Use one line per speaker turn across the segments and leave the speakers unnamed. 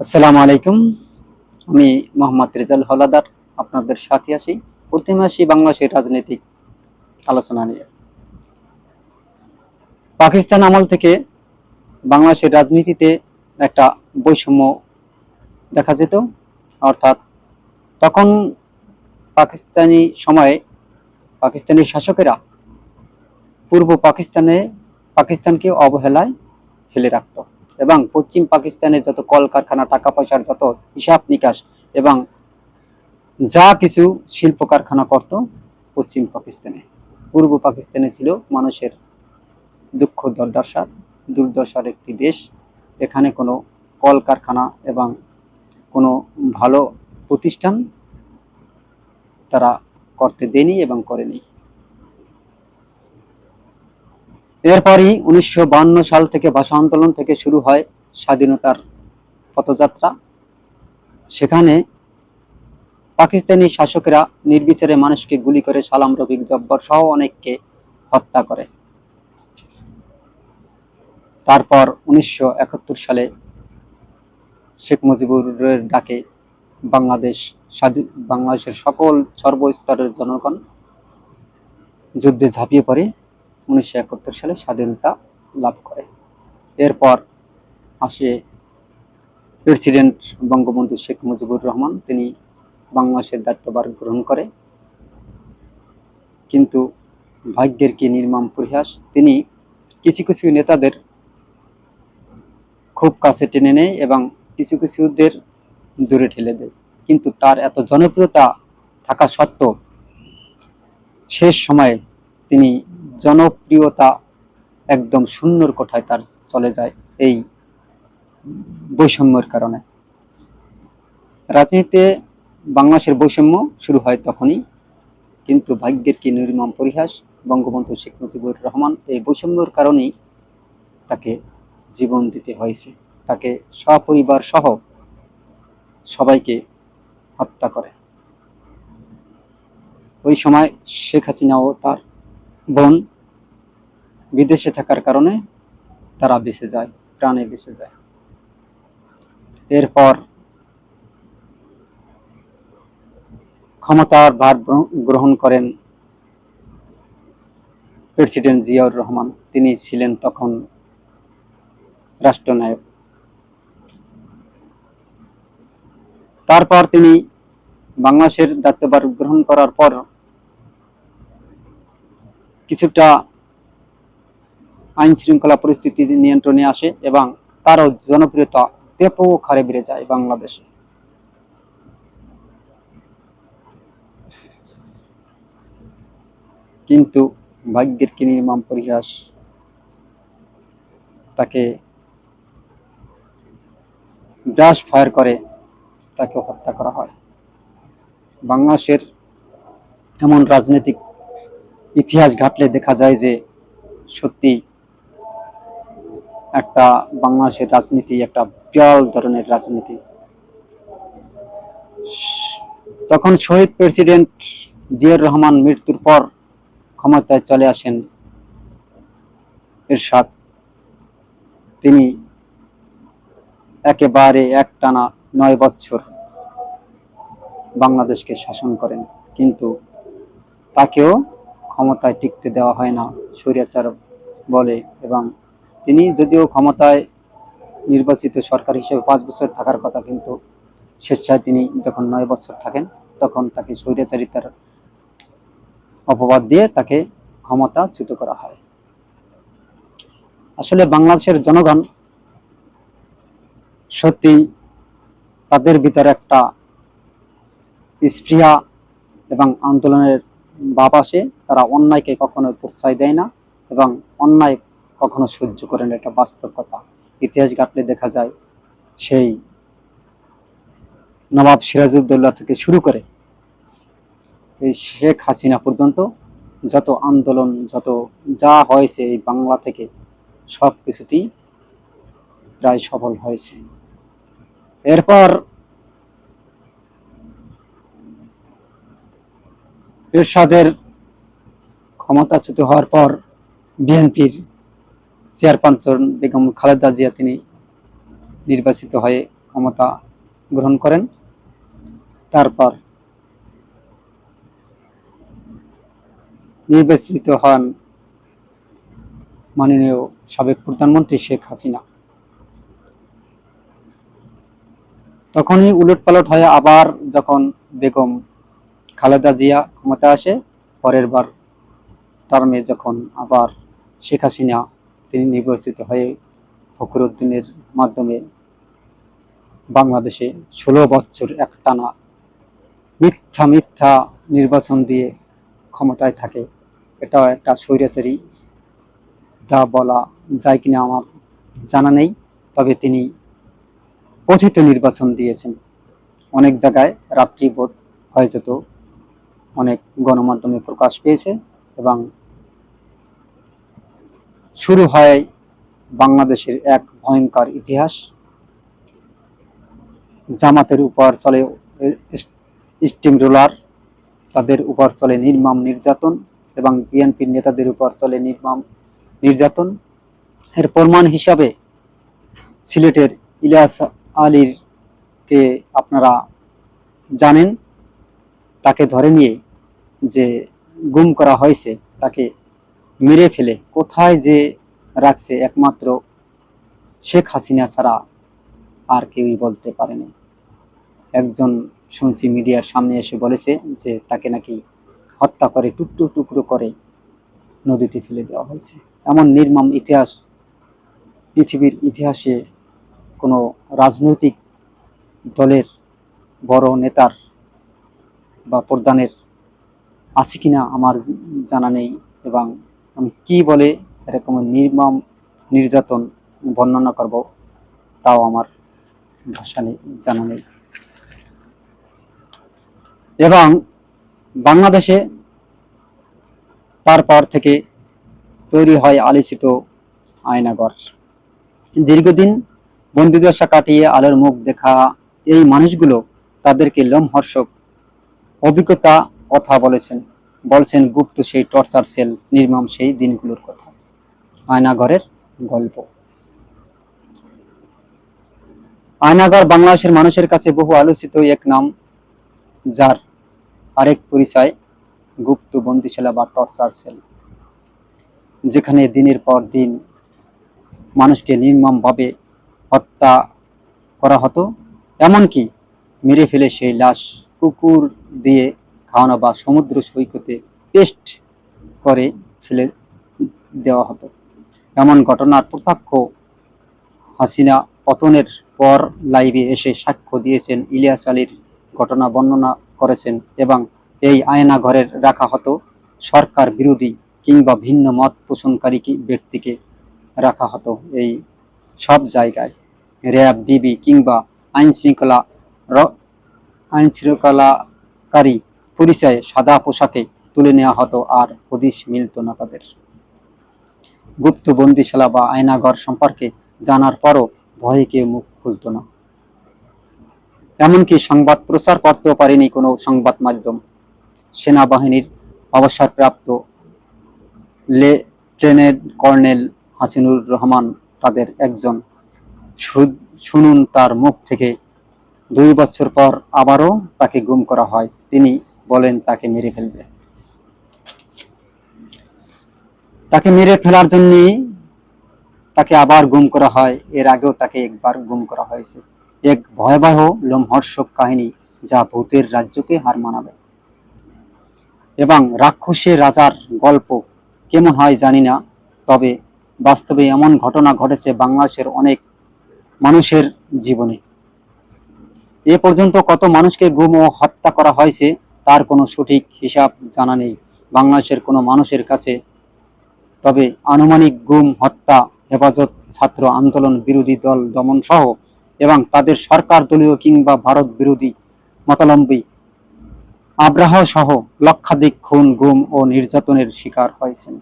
আসসালামু আলাইকুম। আমি মোহাম্মদ রেজাল হলাদার, আপনাদের সাথে আসি প্রতিমা আসি বাংলাদেশের রাজনৈতিক আলোচনা নিয়ে। পাকিস্তান আমল থেকে বাংলাদেশের রাজনীতিতে একটা বৈষম্য দেখা যেত। অর্থাৎ তখন পাকিস্তানি সময়ে পাকিস্তানি শাসকেরা পূর্ব পাকিস্তানে পাকিস্তানকে অবহেলায় ফেলে রাখত। এবং পশ্চিম পাকিস্তানের যত কলকারখানা টাকা পয়সার যত হিসাব নিকাশ এবং যা কিছু শিল্প কারখানা করত পশ্চিম পাকিস্তানে। পূর্ব পাকিস্তানে ছিল মানুষের দুঃখ দুর্দশার দুর্দশার একটি দেশ। এখানে কোনো কলকারখানা এবং কোনো ভালো প্রতিষ্ঠান তারা করতে দেয়নি এবং করেনি। এরপরই উনিশশো সাল থেকে ভাষা আন্দোলন থেকে শুরু হয় স্বাধীনতার পথযাত্রা। সেখানে পাকিস্তানি শাসকেরা নির্বিচারে মানুষকে গুলি করে সালাম, রফিক, জব্বর সহ অনেককে হত্যা করে। তারপর উনিশশো একাত্তর সালে শেখ মুজিবুরের ডাকে বাংলাদেশ স্বাধীন বাংলাদেশের সকল সর্বস্তরের জনগণ যুদ্ধে ঝাঁপিয়ে পড়ে। উনিশশো একাত্তর সালে স্বাধীনতা লাভ করে। এরপর আসে প্রেসিডেন্ট বঙ্গবন্ধু শেখ মুজিবুর রহমান। তিনি বাংলাদেশের দায়িত্বভার গ্রহণ করে। কিন্তু ভাগ্যের কি নির্মম পরিহাস, তিনি কিছু কিছু নেতাদের খুব কাছে টেনে নেয় এবং কিছু কিছুদের দূরে ঠেলে দেয়। কিন্তু তার এত জনপ্রিয়তা থাকা সত্ত্বেও শেষ সময়ে তিনি জনপ্রিয়তা একদম শূন্যর কোঠায় তার চলে যায় এই বৈষম্যের কারণে। রাজনীতিতে বাংলাদেশের বৈষম্য শুরু হয় তখনই, কিন্তু ভাগ্যের কি নির্মম পরিহাস বঙ্গবন্ধু শেখ মুজিবুর রহমান এই বৈষম্যের কারণেই তাকে জীবন দিতে হয়েছে। তাকে সপরিবার সহ সবাইকে হত্যা করে। ওই সময় শেখ হাসিনাও তার বোন বিদেশে থাকার কারণে তারা বেঁচে যায়, প্রাণে বেঁচে যায়। এরপর ক্ষমতার ভার গ্রহণ করেন প্রেসিডেন্ট জিয়াউর রহমান। তিনি ছিলেন তখন রাষ্ট্রনায়ক। তারপর তিনি বাংলাদেশের দায়িত্বভার গ্রহণ করার পর কিছুটা আইন শৃঙ্খলা পরিস্থিতি নিয়ন্ত্রণে আসে এবং তারও জনপ্রিয়তা ব্যাপক হারে বেড়ে যায় বাংলাদেশে। কিন্তু ভাগ্যের কি নির্মম পরিহাস, তাকে ব্রাশ ফায়ার করে তাকে হত্যা করা হয়। বাংলাদেশের এমন রাজনৈতিক ইতিহাস ঘাটলে দেখা যায় যে সত্যি একটা বাংলাদেশের রাজনীতি, একটা বিরল ধরনের রাজনীতি। তখন শহীদ প্রেসিডেন্ট জিয়াউর রহমান মৃত্যুর পর ক্ষমতায় চলে আসেন এরশাদ। তিনি একেবারে একটানা নয় বছর বাংলাদেশকে শাসন করেন, কিন্তু তাকেও ক্ষমতায় টিকতে দেওয়া হয় না, স্বৈরাচার বলে এবং তিনি যদিও ক্ষমতায় নির্বাচিত সরকার হিসেবে পাঁচ বছর থাকার কথা কিন্তু স্বেচ্ছায় তিনি যখন নয় বছর থাকেন, তখন তাকে স্বৈরাচারিতার অপবাদ দিয়ে তাকে ক্ষমতাচ্যুত করা হয়। আসলে বাংলাদেশের জনগণ সত্যি তাদের ভিতরে একটা স্পৃহা এবং আন্দোলনের ভাব আসে, তারা অন্যায়কে কখনো প্রশ্রয় দেয় না এবং অন্যায় কখনো সহ্য করে না, এটা বাস্তব কথা। ইতিহাস ঘাটলে দেখা যায়, সেই নবাব সিরাজউদ্দৌলা থেকে শুরু করে এই শেখ হাসিনা পর্যন্ত যত আন্দোলন, যত যা হয়েছে এই বাংলা থেকে সব কিছুতেই প্রায় সফল হয়েছে। এরপর এরশাদের ক্ষমতাচ্যুত হওয়ার পর বিএনপির চেয়ারপারসন বেগম খালেদা জিয়া তিনি নির্বাচিত হয়ে ক্ষমতা গ্রহণ করেন। তারপর নির্বাচিত হন মাননীয় সাবেক প্রধানমন্ত্রী শেখ হাসিনা। তখনই উলটপালট হয়ে আবার যখন বেগম খালেদা জিয়া ক্ষমতা আসে, পরের বার টার্মে যখন আবার শেখ হাসিনা, তিনি নির্বাচিত হয়ে ফখরুদ্দিনের মাধ্যমে বাংলাদেশে ষোলো বছর একটানা মিথ্যা মিথ্যা নির্বাচন দিয়ে ক্ষমতায় থাকে। এটাও একটা স্বৈরাচারী তা বলা যায় কিনা আমার জানা নেই, তবে তিনি কথিত নির্বাচন দিয়েছেন। অনেক জায়গায় রাত্রি ভোট হয়ে যেত। অনেক গণমাধ্যমে প্রকাশ পেয়েছে এবং শুরু হয় বাংলাদেশের এক ভয়ঙ্কর ইতিহাস। জামাতের উপর চলে স্টিম রোলার, তাদের উপর চলে নির্মম নির্যাতন এবং বিএনপির নেতাদের উপর চলে নির্মম নির্যাতন। এর প্রমাণ হিসাবে সিলেটের ইলিয়াস আলীর কে আপনারা জানেন, তাকে ধরে নিয়ে যে গুম করা হয়েছে, তাকে মেরে ফেলে, কোথায় যে রাখছে একমাত্র শেখ হাসিনা ছাড়া আর কেউই বলতে পারেনি একজন শুনছি মিডিয়ার সামনে এসে বলেছে যে তাকে নাকি হত্যা করে, টুকরো টুকরো করে নদীতে ফেলে দেওয়া হয়েছে। এমন নির্মম ইতিহাস, পৃথিবীর ইতিহাসে কোনো রাজনৈতিক দলের বড় নেতার বা প্রধানের আছে কিনা আমার জানা নেই এবং আমি কি বলে এরকম নির্মম, নির্যাতন বর্ণনা করব তাও আমার ভাষা নেই, জানা নেই। এবং বাংলাদেশে তারপর থেকে তৈরি হয় আলোচিত আয়নাগর। দীর্ঘদিন বন্দিদশা কাটিয়ে আলোর মুখ দেখা এই মানুষগুলো তাদেরকে লোমহর্ষক অভিজ্ঞতা কথা বলেছেন। বলছেন, গুপ্ত সেই টর্চার সেল নির্মম সেই দিনগুলোর কথা। আয়নাঘরের গল্প। আয়নাঘর বাংলাদেশের মানুষের কাছে বহু আলোচিত এক নাম, যার আরেক পরিচয় গুপ্ত বন্দিশালা বা টর্চার সেল যেখানে দিনের পর দিন মানুষকে নির্মমভাবে হত্যা করা হতো, এমনকি মেরে ফেলে সেই লাশ কুকুর দিয়ে খাওয়ানো বা সমুদ্র সৈকতে টেস্ট করে ফেলে দেওয়া হতো। এমন ঘটনার প্রত্যক্ষ হাসিনা পতনের পর লাইভে এসে সাক্ষ্য দিয়েছেন ইলিয়াস আলীর ঘটনা বর্ণনা করেছেন এবং এই আয়না ঘরের রাখা হতো সরকার বিরোধী কিংবা ভিন্ন মত পোষণকারী ব্যক্তিকে রাখা হতো এই সব জায়গায়। র্যাব, ডিবি কিংবা আইন শৃঙ্খলা র- আইন শৃঙ্খলাকারী পরিচয়ে সাদা পোশাকে তুলে নেওয়া হতো আর হদিশ মিলত না তাদের। গুপ্ত বন্দিশালা বা আয়নাঘর সম্পর্কে জানার পরও ভয়ে কেউ মুখ খুলত না। এমনকি সংবাদ প্রচার করতেও পারেনি কোনো সংবাদ মাধ্যম। সেনাবাহিনীর অবসরপ্রাপ্ত লেফটেন্যান্ট কর্নেল হাসিনুর রহমান তাদের একজন শুনুন তার মুখ থেকে দুই বছর পর আবারও তাকে গুম করা হয়। তিনি বলেন, তাকে মেরে ফেলবে। তাকে মেরে ফেলার জন্য তাকে আবার গুম করা হয়। এর আগেও তাকে একবার গুম করা হয়েছে। এক ভয়াবহ লোমহর্ষক কাহিনী যা ভূতের রাজ্যকে হার মানাবে। এবং রাক্ষসের রাজার গল্প কেমন হয় জানি না, তবে বাস্তবে এমন ঘটনা ঘটেছে বাংলাদেশের অনেক মানুষের জীবনে। এ পর্যন্ত কত মানুষকে গুম ও হত্যা করা হয়েছে তার কোনো সঠিক হিসাব জানা নেই। বাংলাদেশের কোনো মানুষের কাছে। তবে আনুমানিক গুম, হত্যা, হেফাজত, ছাত্র আন্দোলন, বিরোধী দল, দমন সহ এবং তাদের সরকার দলীয় কিংবা ভারত বিরোধী মতালম্বী আব্রাহ সহ লক্ষাধিক খুন, গুম ও নির্যাতনের শিকার হয়েছেন,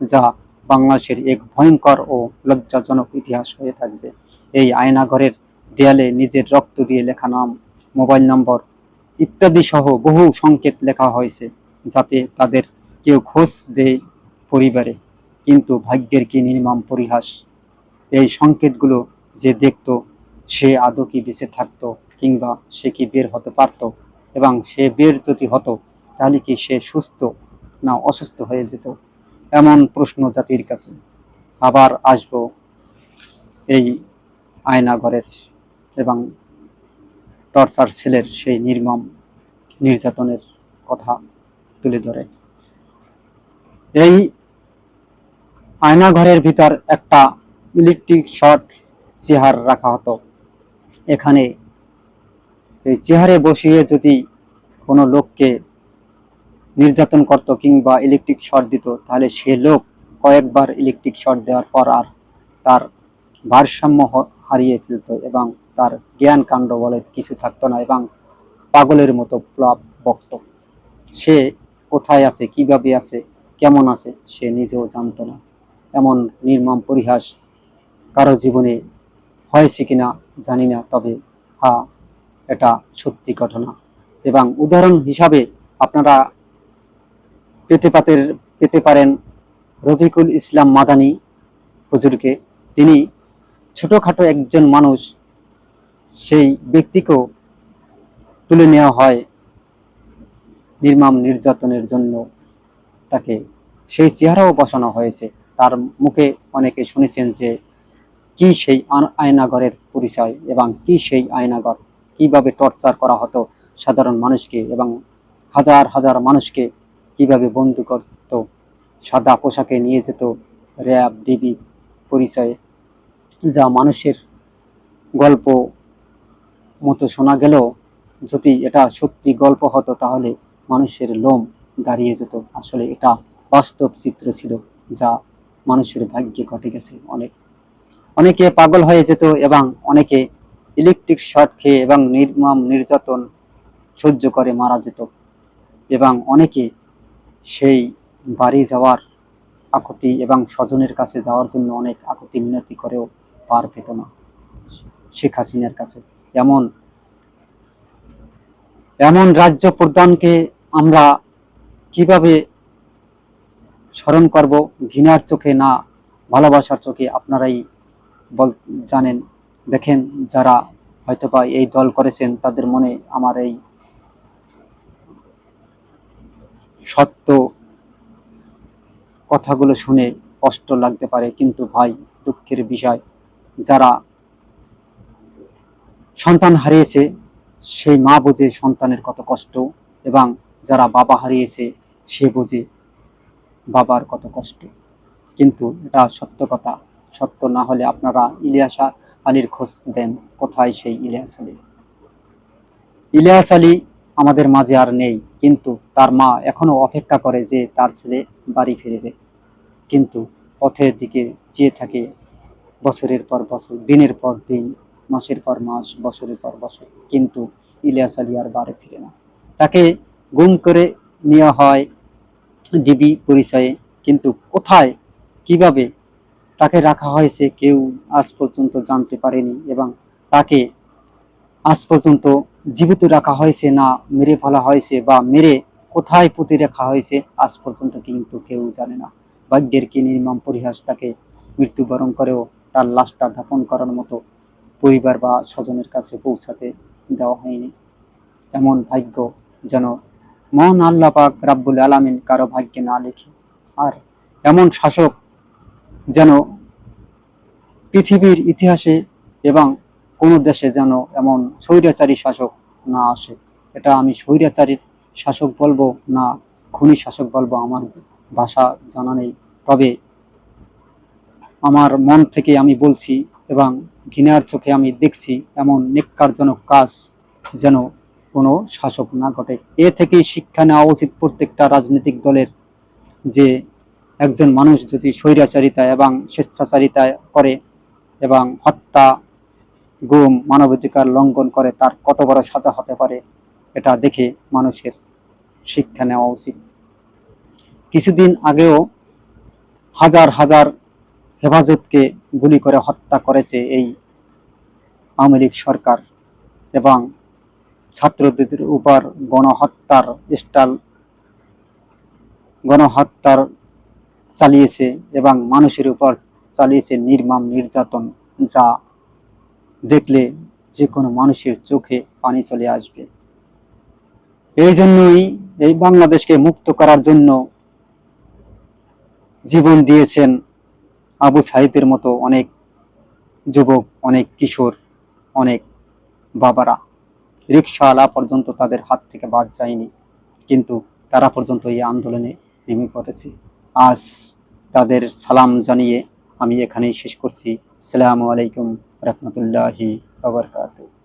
যা বাংলাদেশের এক ভয়ঙ্কর ও লজ্জাজনক ইতিহাস হয়ে থাকবে। এই আয়নাঘরের দেয়ালে নিজের রক্ত দিয়ে লেখা নাম, মোবাইল নম্বর ইত্যাদি সহ বহু সংকেত লেখা হয়েছে যাতে তাদের কেউ খোঁজ দেয় পরিবারে। কিন্তু ভাগ্যের কি নির্মম পরিহাস? এই সংকেতগুলো যে দেখত, সে আদৌ কি বেঁচে থাকতো কিংবা সে কি বের হতে পারতো? এবং সে বের যদি হতো, তাহলে কি সে সুস্থ না অসুস্থ হয়ে যেত? এমন প্রশ্ন জাতির কাছে। আবার আসব এই আয়নাঘরের এবং টর্চার সেলের সেই নির্মম নির্যাতনের কথা তুলে ধরে। এই আয়নাঘরের ভিতর একটা ইলেকট্রিক শর্ট চেয়ার রাখা হতো। এখানে এই চেয়ারে বসিয়ে যদি কোনো লোককে নির্যাতন করত কিংবা ইলেকট্রিক শর্ট দিত, তাহলে সে লোক কয়েকবার ইলেকট্রিক শর্ট দেওয়ার পর আর তার ভারসাম্য হারিয়ে ফেলতো এবং তার জ্ঞান কাণ্ড বলে কিছু থাকতো না এবং পাগলের মতো প্লাব বকত। সে কোথায় আছে, কীভাবে আছে, কেমন আছে, সে নিজেও জানতো না। এমন নির্মম পরিহাস কারও জীবনে হয়েছে কিনা জানি না, তবে হা, এটা সত্যি ঘটনা। এবং উদাহরণ হিসাবে আপনারা পেতে পাতের পেতে পারেন রফিকুল ইসলাম মাদানি হুজুরকে। তিনি ছোটোখাটো একজন মানুষ সেই ব্যক্তিকেও তুলে নেওয়া হয় নির্মম নির্যাতনের জন্য। তাকে সেই চেহারাও বসানো হয়েছে। তার মুখে অনেকে শুনেছেন যে, কি সেই আয়নাঘরের পরিচয় এবং কি সেই আয়নাঘর? কীভাবে টর্চার করা হতো সাধারণ মানুষকে এবং হাজার হাজার মানুষকে কীভাবে বন্ধু করত? সাদা পোশাকে নিয়ে যেত র্যাব, ডিবি, পরিচয়ে, যা মানুষের গল্প মতো শোনা গেলেও যদি এটা সত্যি গল্প হতো, তাহলে মানুষের লোম দাঁড়িয়ে যেত। আসলে এটা বাস্তব চিত্র ছিল, যা মানুষের ভাগ্যে ঘটে গেছে অনেক। অনেকে পাগল হয়ে যেত এবং অনেকে ইলেকট্রিক শর্ট খেয়ে এবং নির্মম নির্যাতন সহ্য করে মারা যেত। এবং অনেকে সেই বাড়ি যাওয়ার আকুতি এবং স্বজনের কাছে যাওয়ার জন্য অনেক আকুতি মিনতি করেও পার পেত না শেখ হাসিনার কাছে। এমন এমন রাজ্য প্রধানকে আমরা কীভাবে স্মরণ করব ঘৃণার চোখে না ভালোবাসার চোখে? আপনারাই বল, জানেন। দেখেন, যারা হয়তোবা এই দল করেছেন, তাদের মনে আমার এই সত্য কথাগুলো শুনে কষ্ট লাগতে পারে। কিন্তু ভাই, দুঃখের বিষয়, যারা সন্তান হারিয়েছে, সেই মা বোঝে সন্তানের কত কষ্ট এবং যারা বাবা হারিয়েছে, সে বোঝে বাবার কত কষ্ট। কিন্তু এটা সত্য কথা। সত্য না হলে আপনারা ইলিয়াস আলীর খোঁজ দেন, কোথায় সেই ইলিয়াস আলী? ইলিয়াস আলী আমাদের মাঝে আর নেই, কিন্তু তার মা এখনও অপেক্ষা করে যে তার ছেলে বাড়ি ফিরবে। কিন্তু পথের দিকে চেয়ে থাকে, বছরের পর বছর, দিনের পর দিন। মাসের পর মাস, বছরের পর বছর, কিন্তু ইলিয়াস আলী আর বাড়ি ফিরে না। তাকে গুম করে নেওয়া হয় ডিবি পরিচয়ে, কিন্তু কোথায়, কীভাবে তাকে রাখা হয়েছে কেউ আজ পর্যন্ত জানতে পারেনি এবং তাকে আজ পর্যন্ত জীবিত রাখা হয়েছে না, মেরে ফেলা হয়েছে বা মেরে কোথায় পুঁতে রাখা হয়েছে, আজ পর্যন্ত কিন্তু কেউ জানে না। ভাগ্যের কি নির্মম পরিহাস তাকে মৃত্যুবরণ করেও তার লাশটা দাফন করার মতো পরিবার বা স্বজনের কাছে পৌঁছাতে দেওয়া হয়নি। এমন ভাগ্য যেন মহান আল্লাহ পাক রাব্বুল আলামিন কারও ভাগ্যে না লেখে। আর এমন শাসক যেন পৃথিবীর ইতিহাসে এবং কোনো দেশে যেন এমন স্বৈরাচারী শাসক না আসে। এটা আমি স্বৈরাচারীর শাসক বলব না খুনি শাসক বলব আমার ভাষা জানা নেই। তবে আমার মন থেকে আমি বলছি এবং ঘৃণার চোখে আমি দেখছি এমন নেককারজনক কাজ যেন কোনো শাসক না ঘটে। এ থেকেই শিক্ষা নেওয়া উচিত প্রত্যেকটা রাজনৈতিক দলের যে একজন মানুষ যদি স্বৈরাচারিতা এবং স্বেচ্ছাচারিতা করে এবং হত্যা, গুম, মানবাধিকার লঙ্ঘন করে, তার কত বড় সাজা হতে পারে, এটা দেখে মানুষের শিক্ষা নেওয়া উচিত। কিছুদিন আগেও হাজার হাজার হেফাজতকে গুলি করে হত্যা করেছে এই আওয়ামী লীগ সরকার এবং ছাত্রদের উপর গণহত্যার স্টাল গণহত্যার চালিয়েছে এবং মানুষের উপর চালিয়েছে নির্মম নির্যাতন যা দেখলে যে কোনো মানুষের চোখে পানি চলে আসবে। এই জন্যই এই বাংলাদেশকে মুক্ত করার জন্য জীবন দিয়েছেন আবু সাহিদের মতো অনেক যুবক, অনেক কিশোর, অনেক বাবারা। রিক্সাওয়ালা পর্যন্ত তাদের হাত থেকে বাদ যায়নি, কিন্তু তারা পর্যন্ত এই আন্দোলনে নেমে পড়েছে। আজ তাদের সালাম জানিয়ে আমি এখানেই শেষ করছি। আসসালামু আলাইকুম রহমতুল্লাহি বাবরকাতুহ